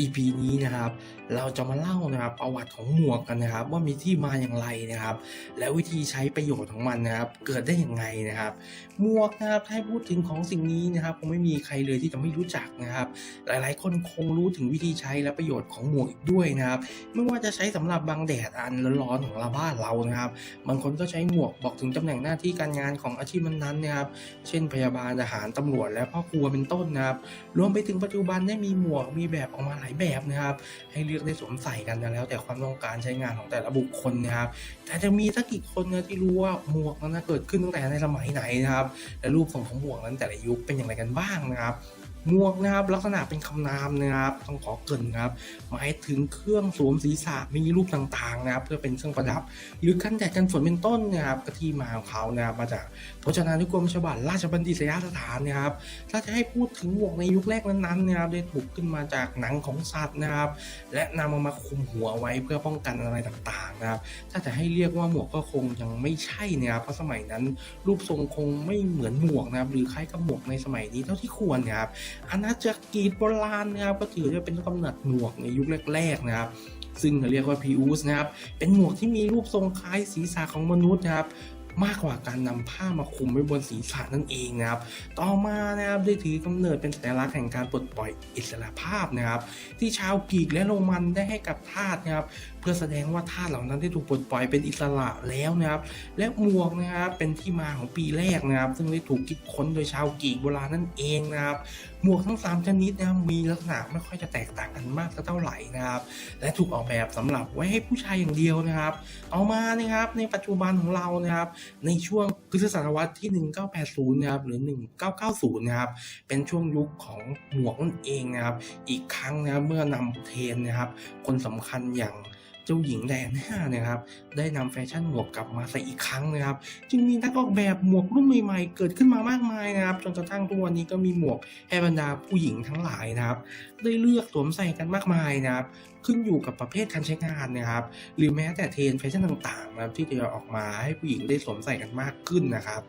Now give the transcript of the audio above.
EP นี้นะครับ เราจะมาเล่านะครับประวัติของหมวกกันนะครับ ว่ามีที่มาอย่างไรนะครับ และวิธีใช้ประโยชน์ของมันนะครับ เกิดได้อย่างไงนะครับ หมวกนะครับถ้าพูดถึงของสิ่งนี้นะครับคงไม่มีใครเลยที่จะไม่รู้จักนะครับ หลายๆ คนคงรู้ถึงวิธีใช้และประโยชน์ของหมวกอีกด้วยนะครับ ไม่ว่าจะใช้สำหรับบังแดดอันร้อนๆของเราบ้านเรานะครับบางคนก็ใช้หมวกบอกถึงตำแหน่งหน้าที่การงานของอาชีพนั้นๆนะครับ เช่นพยาบาลทหารตำรวจและพ่อครัวเป็นต้นนะครับ รวมไปถึงปัจจุบันได้มีหมวกมีแบบออกมาหลายแบบนะครับ ให้เลือกได้สวมใส่กันนะแล้วแต่ความต้องการใช้งานของแต่ละบุคคลนะครับ แต่จะมีสักกี่คนนะที่รู้ว่าหมวกนั้นเกิดขึ้นตั้งแต่ในสมัยไหนนะครับ และรูปทรงของหมวกนั้นแต่ละยุคเป็นอย่างไรกันบ้างนะครับ หมวกนะครับลักษณะเป็นคำนามนะครับต้องขอเกินครับหมายถึงเครื่องสวมศีรษะมีรูปต่างๆนะครับเพื่อเป็นเครื่องประดับ หรือกันแดดกันฝนเป็นต้นนะครับก็ที่มาของเขานะครับมาจากพจนานุกรมฉบับราชบัณฑิตยสถานนะครับถ้าจะให้พูดถึงหมวกในยุคแรกนั้นๆนะครับได้ถูกขึ้นมาจากหนังของสัตว์นะครับและนำเอามาคุมหัวไว้เพื่อป้องกันอะไรต่างๆ นะครับ ถ้าจะให้เรียกว่าหมวกก็คงยังไม่ใช่นะครับ เพราะสมัยนั้น รูปทรงคงไม่เหมือนหมวกนะครับ หรือคล้ายกับหมวกในสมัยนี้เท่าที่ควรนะครับ อาณาจักรกรีกโบราณนะครับ ก็ถือว่าเป็นกำเนิดหมวกในยุคแรก ๆ นะครับซึ่งเรียกว่าพิอูสนะครับ เป็นหมวกที่มีรูปทรงคล้ายศีรษะของมนุษย์นะครับ มากกว่าการนำผ้ามาคุมไว้บนศีรษะนั่นเองนะครับ ต่อมานะครับได้ถือกำเนิดเป็นสัญลักษณ์แห่งการปลดปล่อยอิสระภาพนะครับ ที่ชาวกรีกและโรมันได้ให้กับทาสนะครับเพื่อแสดงว่าทาสเหล่านั้นได้ถูกปลดปล่อยเป็นอิสระแล้วนะครับ และหมวกนะครับเป็นที่มาของปีแรกนะครับ ซึ่งได้ถูกคิดค้นโดยชาวกรีกโบราณนั่นเองนะครับ หมวกทั้ง 3 ชนิดนะครับมีลักษณะไม่ค่อยจะแตกต่างกันมากสักเท่าไหร่นะครับ และถูกออกแบบสำหรับไว้ให้ผู้ชายอย่างเดียวนะครับต่อมานะครับในปัจจุบันของเรานะครับ ในช่วงพุทธศตวรรษที่ 1980 นะครับหรือ 1990 นะครับ เป็นช่วงยุคของหมวกนั่นเองนะครับ อีกครั้งนะเมื่อนำเทรนนะครับ คนสำคัญอย่าง เจ้าหญิงแดนห้านะครับได้นำแฟชั่นหมวกกลับมาใส่อีกครั้งนะครับ จึงมีนักออกแบบหมวกรุ่นใหม่ๆ เกิดขึ้นมามากมายนะครับ จนกระทั่งทุกวันนี้ก็มีหมวกให้บรรดาผู้หญิงทั้งหลายนะครับ ได้เลือกสวมใส่กันมากมายนะครับขึ้นอยู่กับประเภทการใช้งานนะครับ หรือแม้แต่เทรนแฟชั่นต่างๆนะครับที่จะออกมาให้ผู้หญิงได้สวมใส่กันมากขึ้นนะครับ